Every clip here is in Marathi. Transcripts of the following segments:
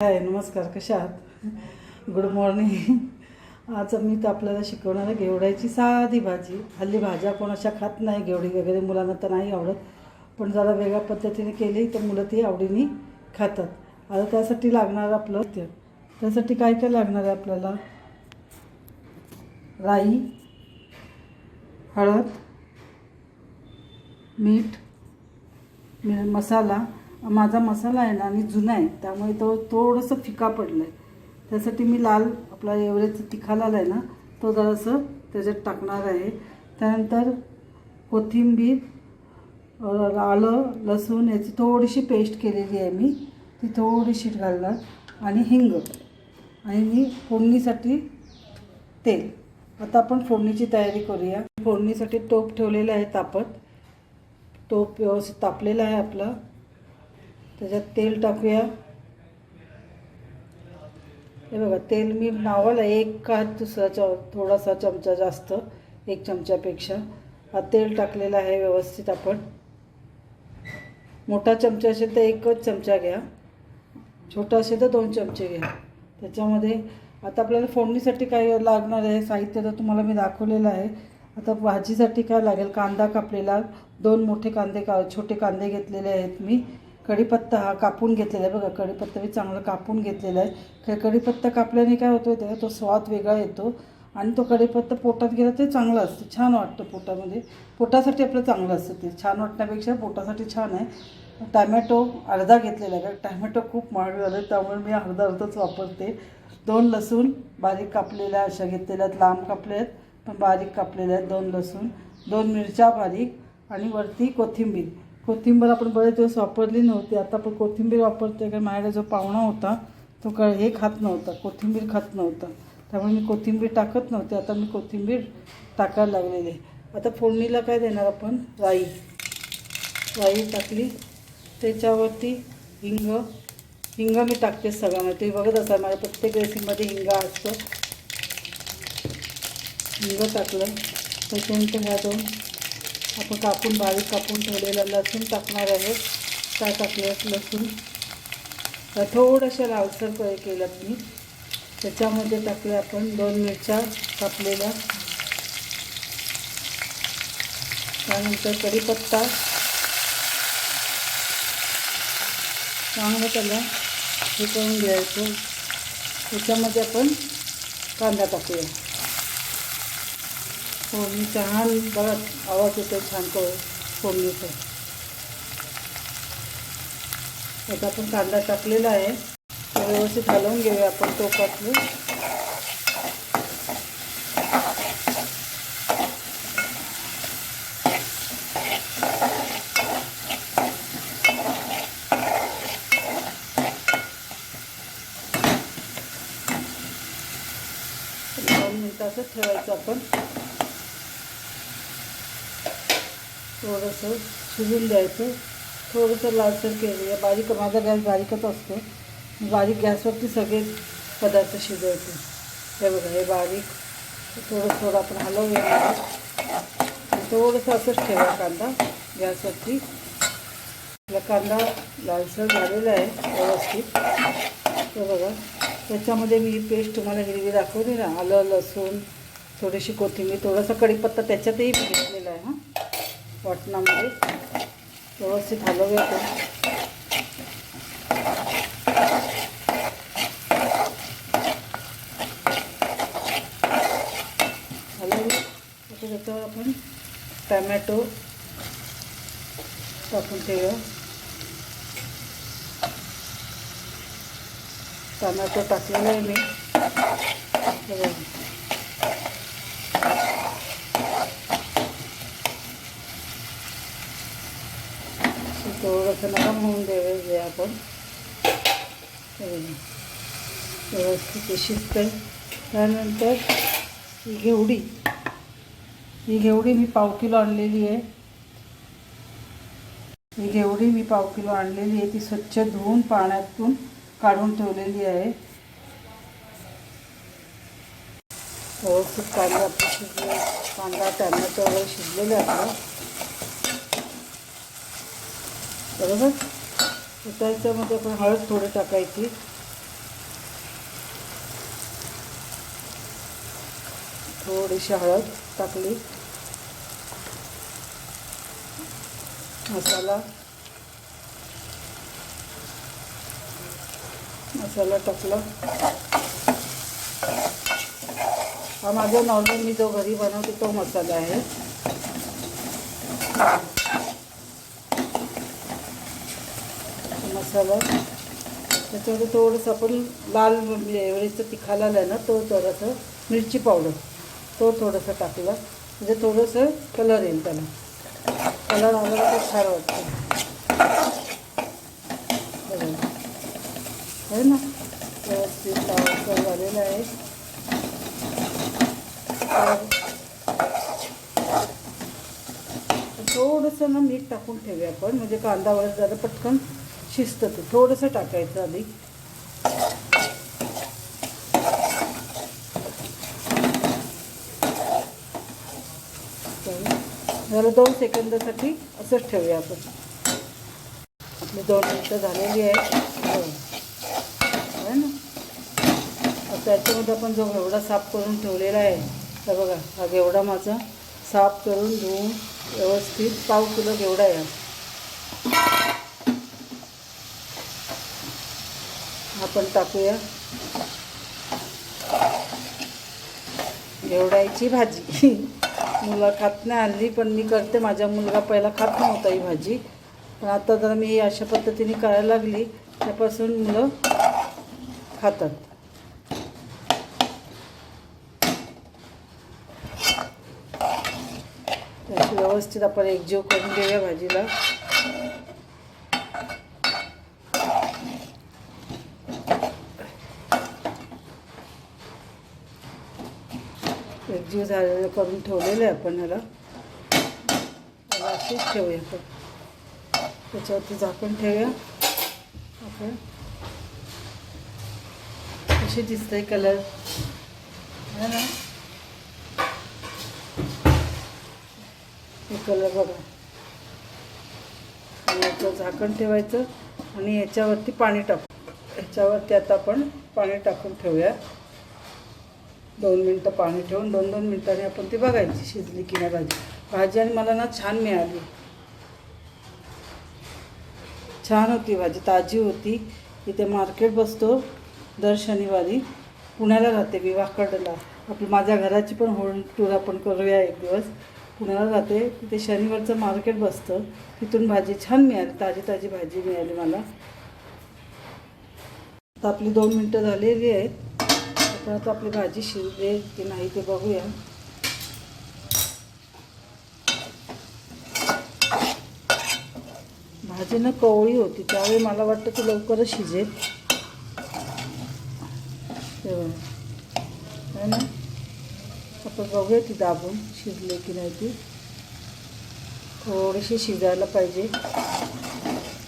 हाय नमस्कार कशा आहात? गुड मॉर्निंग आज मी तर आपल्याला शिकवणार आहे घेवड्याची साधी भाजी. हल्ली भाज्या कोण अशा खात नाही घेवडी वगैरे मुलांना तर नाही आवडत. पण जरा वेगळ्या पद्धतीने केली तर मुलं ती आवडीने खातात. आता त्यासाठी लागणार आपलं ते. त्यासाठी काय काय लागणार आहे आपल्याला? राई हळद मीठ मी मसाला माझा मसाला आहे ना आणि जुना आहे त्यामुळे तो थोडंसं फिका पडलं आहे त्यासाठी मी लाल आपला एवढेच तिखा लाल आहे ना तो जरासं त्याच्यात टाकणार आहे. त्यानंतर कोथिंबीर आलं लसूण याची थोडीशी पेस्ट केलेली आहे मी. ती थोडीशी घालणार. आणि हिंग. आणि मी फोडणीसाठी तेल. आता आपण फोडणीची तयारी करूया. फोडणीसाठी टोप ठेवलेलं आहे तापत. टोप व्यवस्थित तापलेला आहे आपला. त्याच्यात तेल टाकूया. हे बघा तेल मी नावाला एक का दुसरा च थोडासा चमचा जास्त एक चमच्यापेक्षा. हा तेल टाकलेलं आहे व्यवस्थित आपण. मोठा चमचा असेल तर एकच चमचा घ्या. छोटा असेल तर दोन चमचे घ्या. त्याच्यामध्ये आता आपल्याला फोडणीसाठी काय लागणार आहे साहित्य तर तुम्हाला मी दाखवलेलं आहे. आता भाजीसाठी काय लागेल? कांदा कापलेला दोन मोठे कांदे का छोटे कांदे घेतलेले आहेत मी. कढीपत्ता हा कापून घेतलेला आहे बघा कढीपत्ता मी चांगला कापून घेतलेला आहे. कढीपत्ता कापल्याने काय होतो त्याचा तो स्वाद वेगळा येतो आणि तो कढीपत्ता पोटात गेला ते चांगलं असतं. छान वाटतं पोटामध्ये. पोटासाठी आपलं चांगलं असतं ते. छान वाटण्यापेक्षा पोटासाठी छान आहे. टॅमॅटो अर्धा घेतलेला आहे. कारण टॅमॅटो खूप महाग झालं त्यामुळे मी अर्धा अर्धच वापरते. दोन लसूण बारीक कापलेल्या अशा घेतलेल्या आहेत. लांब कापल्या आहेत पण बारीक कापलेल्या आहेत दोन लसूण. दोन मिरच्या बारीक आणि वरती कोथिंबीर. कोथिंबीर आपण बरेच दिवस वापरली नव्हती. आता आपण कोथिंबीर वापरते कारण माझ्याकडे जो पाहुणा होता तो क हे खात नव्हता कोथिंबीर खात नव्हता. त्यामुळे मी कोथिंबीर टाकत नव्हते आता मी कोथिंबीर टाकायला लागलेली आहे. आता फोडणीला काय देणार आपण? राई. राई टाकली. त्याच्यावरती हिंग हिंग मी टाकते सगळ्यामध्ये तुम्ही बघत असाल माझ्या प्रत्येक रेसिपीमध्ये हिंग असतं. हिंग टाकलं. त्याच्यानंतर ह्या दोन आपण कापून बारीक कापून ठेवलेला लसूण टाकणार आहे. काय टाकले लसूण. थोडंशा थोड्याशा लालसर क- केलं मी. त्याच्यामध्ये टाकले आपण दोन मिरच्या कापलेल्या. त्यानंतर कढीपत्ता. चांगलं त्याला हे करून घ्यायचं. त्याच्यामध्ये आपण कांदा टाकूया. हो, फोडणी छान बघत आवाज येतो छान तो फोडणीचा त्यात आपण कांदा टाकलेला आहे तो व्यवस्थित हलवून घेऊया आपण टोपातलं दोन मिनटाचं ठेवायचं आपण. थोडंसं शिजून द्यायचं. थोडंसं लालसर केलं बारीक माझा गॅस बारीकच असतो. बारीक गॅसवरती सगळे पदार्थ शिजवायचे. हे बघा हे बारीक. थोडं थोडं आपण हलवूया थोडंसं असंच ठेवा कांदा गॅसवरती. आपला कांदा लालसर झालेला आहे व्यवस्थित. हे बघा त्याच्यामध्ये मी पेस्ट तुम्हाला हिरवी दाखवली ना आलं लसूण थोडीशी कोथिंबीर थोडासा कढीपत्ता त्याच्यातही मी घेतलेला आहे हां. वाटणामध्ये. व्यवस्थित हलवूया ते त्याच्यावर आपण टमॅटो टाकून ठेवूया. टमॅटो टाकलेला आहे मी हे बघा. ते थोडंसं नरम होऊन द्यावे आपण व्यवस्थित शिजतं त्यानंतर ही घेवडी ही घेवडी मी पाव किलो आणलेली आहे. ही घेवडी मी पाव किलो आणलेली आहे. ती स्वच्छ धुवून पाण्यातून काढून ठेवलेली आहे. व्यवस्थित कांदा आपलं शिजले कांदा टॅमॅटो वगैरे शिजलेलं आहे आपलं बरोबर? आता याच्यामध्ये आपण हळद थोडं टाकायची. थोडीशी हळद टाकली. मसाला. मसाला टाकला. हा माझा नॉर्मल मी जो घरी बनवते तो मसाला आहे. मसाला. त्याच्यामध्ये थोडंसं आपण लाल म्हणजे एवढीचं तिखाला आहे ना तो थोडंसं मिरची पावडर तो थोडंसं टाकला. म्हणजे थोडंसं कलर येईल त्याला. कलर आला तर छान वाटतं. आहे हो ना? व्यवस्थित झालेलं आहे. थोडंसं ना मीठ टाकून ठेवूया आपण. म्हणजे कांदा वगैरे जरा पटकन शिजतं ते. थोडंसं टाकायचं आधी. झालं जरा दोन सेकंदासाठी असंच ठेवूया आपण. आपली दोन मिनटं झालेली आहे हो. आहे ना? आता त्याच्यामध्ये आपण जो घेवडा साफ करून ठेवलेला आहे तर बघा हा घेवडा माझा साफ करून धुवून व्यवस्थित पाव किलो घेवडा आहे आपण टाकूया. घेवडायची भाजी. मुलं खात नाही आणली पण मी करते. माझा मुलगा पहिला खात नव्हता ही भाजी. पण आता जर मी अशा पद्धतीने करायला लागली. त्यापासून मुलं खातात. त्याची व्यवस्थित आपण एकजीव करून घेऊया भाजीला. एकजीव झालेलं करून ठेवलेलं आहे आपण ह्याला. त्याला अशीच ठेवूया आपण. त्याच्यावरती झाकण ठेवूया. आपण. कशी दिसतंय कलर. है ना? हे कलर बघा. आणि याचं झाकण ठेवायचं आणि याच्यावरती पाणी टाकू. ह्याच्यावरती आता आपण पाणी टाकून ठेवूया. दोन मिनटं पाणी ठेवून दोन दोन मिनटांनी आपण ती बघायची शिजली की नाही भाजी. भाजी आणि मला ना छान मिळाली. छान होती भाजी ताजी होती. इथे मार्केट बसतो दर शनिवारी. पुण्याला राहते मी वाकडला. आपली माझ्या घराची पण होम टूर आपण करूया एक दिवस. पुण्याला राहते तिथे शनिवारचं मार्केट बसतं. तिथून भाजी छान मिळाली ताजी ताजी भाजी मिळाली मला. आता आपली दोन मिनटं झालेली आहेत. आपण आता आपली भाजी शिजले की नाही ते बघूया. भाजी ना कवळी होती त्यावेळी मला वाटतं की लवकरच शिजेल. तेव्हा. ना? आपण बघूया ती दाबून शिजले की नाही ती. थोडीशी शिजायला पाहिजे.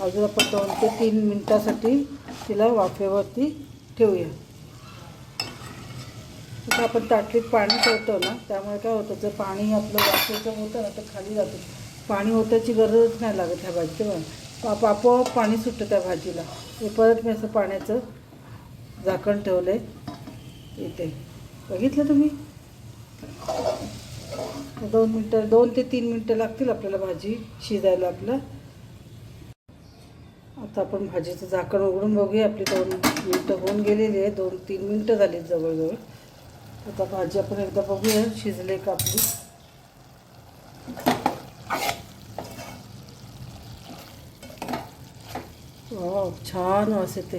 अजून आपण दोन ते तीन मिनटासाठी तिला वाफेवरती ठेवूया. तिथं आपण ताटलीत पाणी ठेवतो ना त्यामुळे काय होतं जर पाणी आपलं वाफेचं होतं ना तर खाली जातं. पाणी होत्याची गरजच नाही लागत ह्या भाजीचं तेव्हा आप आपोआप पाणी सुटतं त्या भाजीला. हे परत मी असं पाण्याचं झाकण ठेवलं आहे इथे. बघितलं तुम्ही? दोन मिनटं दोन ते तीन मिनटं लागतील आपल्याला भाजी शिजायला आपलं. आता आपण भाजीचं झाकण उघडून बघूया. आपली दोन मिनटं होऊन गेलेली आहे. दोन तीन मिनटं झाली जवळजवळ. आता भाजी आपण एकदा बघूया शिजले का आपली. छान वास येते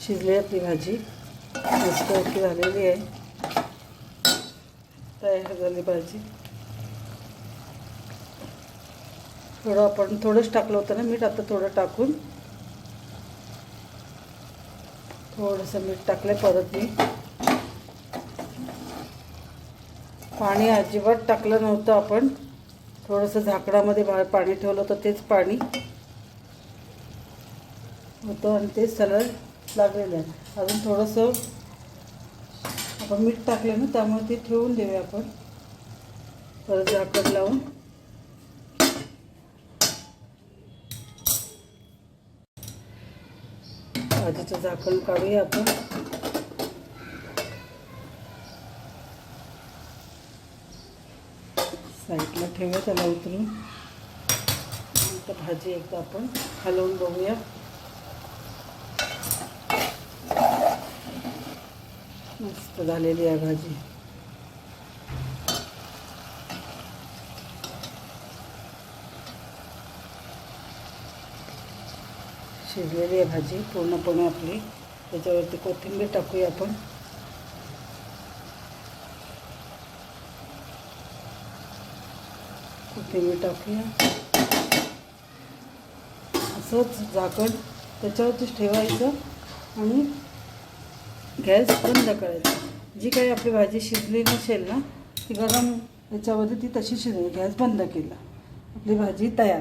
शिजली आपली भाजी. मस्त अशी झालेली आहे. तयार झाली भाजी. थोडं आपण थोडंच टाकलं होतं ना मीठ आता थोडं टाकून. थोडंसं मीठ टाकलं परत मी. पाणी अजिबात टाकलं नव्हतं आपण. थोडंसं झाकडामध्ये बाहेर पाणी ठेवलं होतं तेच पाणी. होतं आणि तेच सलड लागलेलं आहे. अजून थोडंसं आपण मीठ टाकलं ना त्यामुळे ते ठेवून देऊया आपण. परत झाकण लावून. भाजीचं झाकण काढूया आपण. साईडला ठेवूया त्याला उतरून. तर भाजी एकदा आपण हलवून बघूया. मस्त झालेली आहे भाजी. शिजलेली आहे भाजी पूर्णपणे आपली. त्याच्यावरती कोथिंबीर टाकूया आपण. कोथिंबीर टाकूया. असंच झाकण त्याच्यावरतीच ठेवायचं आणि गॅस बंद करायचा. जी काही आपली भाजी शिजली नसेल ना ती गरम याच्यामध्ये ती तशी शिजली. गॅस बंद केला. आपली भाजी तयार.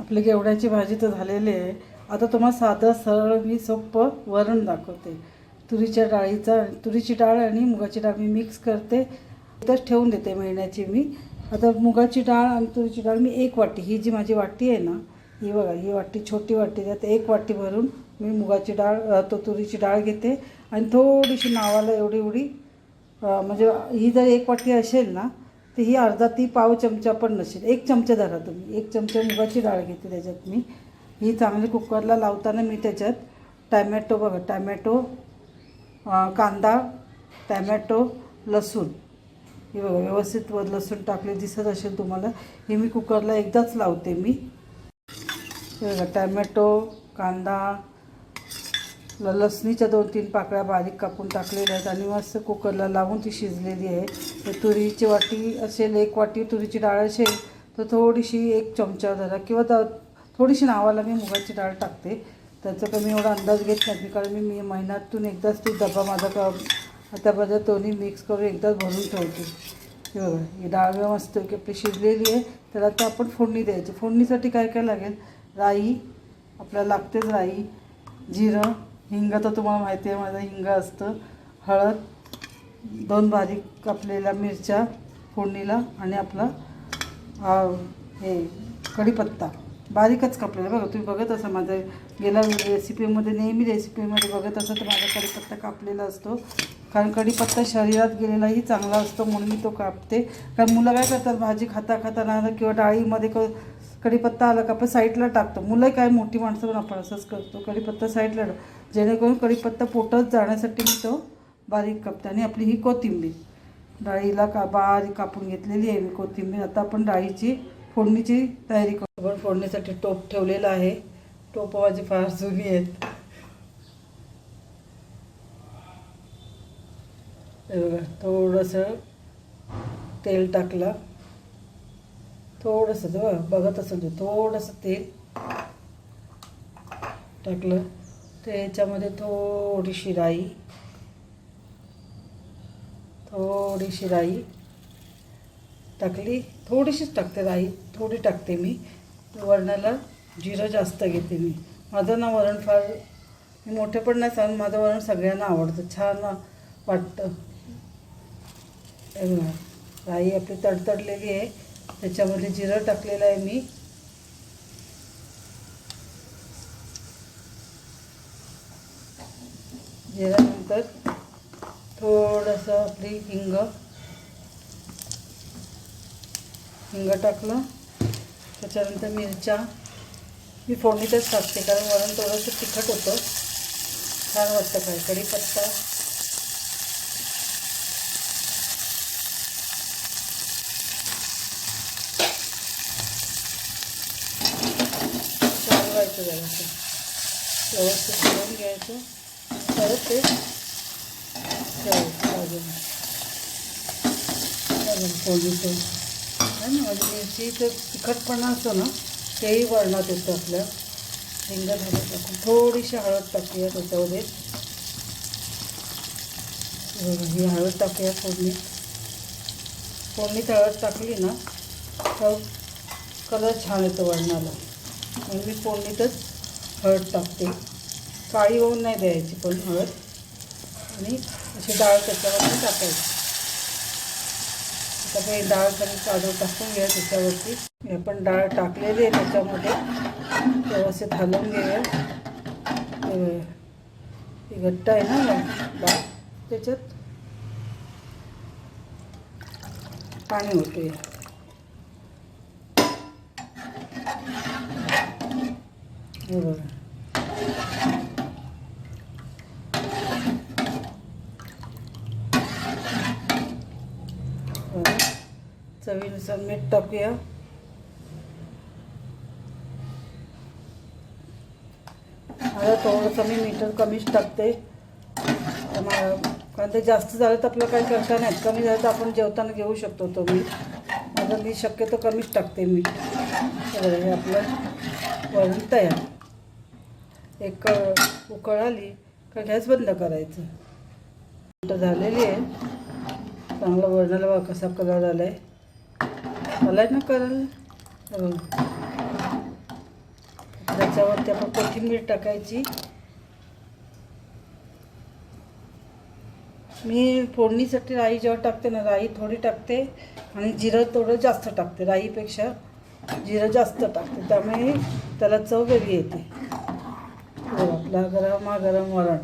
आपली गेवड्याची भाजी तर झालेली आहे. आता तुम्हाला साधं सरळ मी सोपं वरण दाखवते. तुरीच्या डाळीचा तुरीची डाळ आणि मुगाची डाळ मी मिक्स करते. तर ठेवून देते महिन्याची मी. आता मुगाची डाळ आणि तुरीची डाळ मी एक वाटी ही जी माझी वाटी आहे ना ही बघा ही वाटी छोटी वाटी त्यात एक वाटी भरून मी मुगाची डाळ तो तुरीची डाळ घेते. आणि थोडीशी नावाला एवढी एवढी म्हणजे ही जर एक वाटी असेल ना तर ही अर्धा ती पाव चमचा पण नसेल. एक चमचा धरा तुम्ही. एक चमचा मुगाची डाळ घेते त्याच्यात मी. ही चांगली कुकरला लावताना मी त्याच्यात टॅमॅटो बघा. टॅमॅटो कांदा टॅमॅटो लसूण. हे बघा व्यवस्थित व लसूण टाकले. दिसत असेल तुम्हाला. हे मी कुकरला एकदाच लावते मी. हे बघा टॅमॅटो कांदा लसणीच्या दोन तीन पाकळ्या बारीक कापून टाकलेल्या आहेत आणि मस्त कुकरला लावून ती शिजलेली आहे. तर तुरीची वाटी असेल एक वाटी तुरीची डाळ असेल तर थोडीशी एक चमचा धरा किंवा द थोडीशी नावाला मी मुगाची डाळ टाकते. त्याचा तर मी एवढा अंदाज घेत नाही कारण मी मी महिन्यातून एकदाच ती डबा माझा का त्याबद्दल दोन्ही मिक्स करून एकदाच भरून ठेवते. हे बघा ही डाळ मस्त की आपली शिजलेली आहे. तर आता आपण फोडणी द्यायची. फोडणीसाठी काय काय लागेल? राई आपल्याला लागतेच राई जिरं हिंग तर तुम्हाला माहिती आहे माझं हिंग असतं. हळद दोन बारीक कापलेल्या मिरच्या फोडणीला आणि आपला हे कढीपत्ता. बारीकच कापलेला. बघा तुम्ही बघत असा माझ्या गेल्या रेसिपीमध्ये नेहमी रेसिपीमध्ये बघत असं तर माझा कढीपत्ता कापलेला असतो. कारण कढीपत्ता शरीरात गेलेलाही चांगला असतो म्हणून मी तो कापते. कारण मुलं काय करतात भाजी खाता खाता किंवा डाळीमध्ये क कढीपत्ता आला का आपण साईडला टाकतो. मुलं काय मोठी माणसं पण आपण असंच करतो. कढीपत्ता साईडला टाक जेणेकरून कढीपत्ता पोटत जाण्यासाठी मी तो बारीक कापते. आणि आपली ही कोथिंबीर. डाळीला का बारीक कापून घेतलेली आहे मी कोथिंबीर. आता आपण डाळीची फोडणीची तयारी करू. आपण फोडणीसाठी टोप ठेवलेला आहे. टोप माझी फार जुनी आहेत. बघा थोडंसं तेल टाकलं. थोडंसं बघा बघत असेल ते थोडंसं तेल टाकलं. त्याच्यामध्ये थोडीशी राई. थोडीशी राई टाकली. थोडीशीच टाकते राई थोडी टाकते मी. वरणाला जिरं जास्त घेते मी. माझं ना वरण फार मी मोठे पण नाही सांग माझं वरण सगळ्यांना आवडतं. छान वाटतं. राई आपली तडतडलेली आहे. त्याच्यामध्ये जिरं टाकलेलं आहे मी. जिऱ्यानंतर थोडंसं आपली हिंग हिंग टाकलं. त्याच्यानंतर मिरच्या. मी फोडणीतच टाकते कारण वरण थोडंसं तिखट होतं. छान वाटतं काय कढीपत्ता. चालवायचं जरासं व्यवस्थित करून घ्यायचं. परत ते ठेवायचं चालेल माझी मिरची तर तिखटपणा असतो ना तेही वळणात येतं आपल्या शेंगा झालं टाकून थोडीशी हळद टाकूया त्याच्यामध्ये ही हळद टाकूया फोडणीत फोडणीत हळद टाकली ना तर कलर छान येतो वळणाला म्हणून मी फोडणीतच हळद टाकते. काळी होऊन नाही द्यायची पण हळद आणि अशी डाळ त्याच्यावरती टाकायची. आता काही डाळ कमी काढून टाकून घ्या त्याच्यावरती. मी आपण डाळ टाकलेली आहे त्याच्यामध्ये. व्यवस्थित हलवून घेऊया. घट्ट आहे ना डाळ. त्याच्यात पाणी होते हे बघा बघा. चवीनुसार मीठ टाकूया आता थोडंसं मी मीटर कमीच टाकते. कारण ते जास्त झालं तर आपलं काही करता नाही कमी झालं तर आपण जेवताना घेऊ शकतो तो मीठ. माझं मी शक्यतो कमीच टाकते मीठ. हे आपलं वरण तयार. एक क- उकळ आली का गॅस बंद करायचं. मिनटं झालेली आहे. चांगलं वरणाला कसा कलर आला आहे आला ना करल? हो. त्याच्यावरती आपण कोथिंबीर टाकायची. मी फोडणीसाठी राई जेव्हा टाकते ना राई थोडी टाकते आणि जिरं थोडं जास्त टाकते राईपेक्षा जिरं जास्त टाकते. त्यामुळे त्याला चव वेगळी येते. हो, आपला आपला गरमागरम वरण.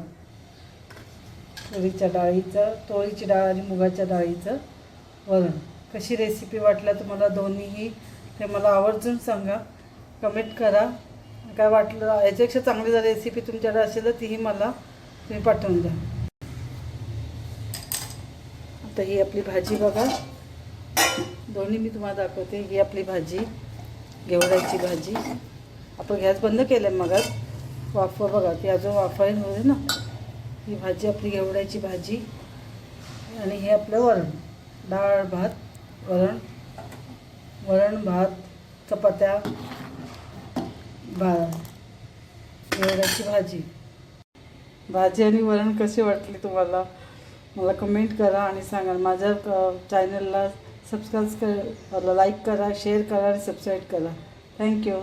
तुरीच्या डाळीचं तोळीची डाळ आणि मुगाच्या डाळीचं वरण. कशी रेसिपी वाटल्या तुम्हाला दोन्हीही ते मला आवर्जून सांगा. कमेंट करा. काय वाटलं? याच्यापेक्षा चांगली जर रेसिपी तुमच्याकडे असेल तर तीही मला तुम्ही पाठवून द्या. आता ही आपली भाजी बघा. दोन्ही मी तुम्हाला दाखवते. ही आपली भाजी घेवड्याची भाजी. आपण गॅस बंद केलं आहे मगाच वाफ बघा ती अजून वाफायला होते ना. ही भाजी आपली घेवड्याची भाजी. आणि हे आपलं वरण. डाळ भात. वरण वरण भात चपात्या भा भाजी. भाजी आणि वरण कशी वाटली तुम्हाला? मला कमेंट करा आणि सांगा. माझ्या चॅनलला सबस्क्राईब कर लाईक करा शेअर करा आणि सबस्क्राईब करा. थँक्यू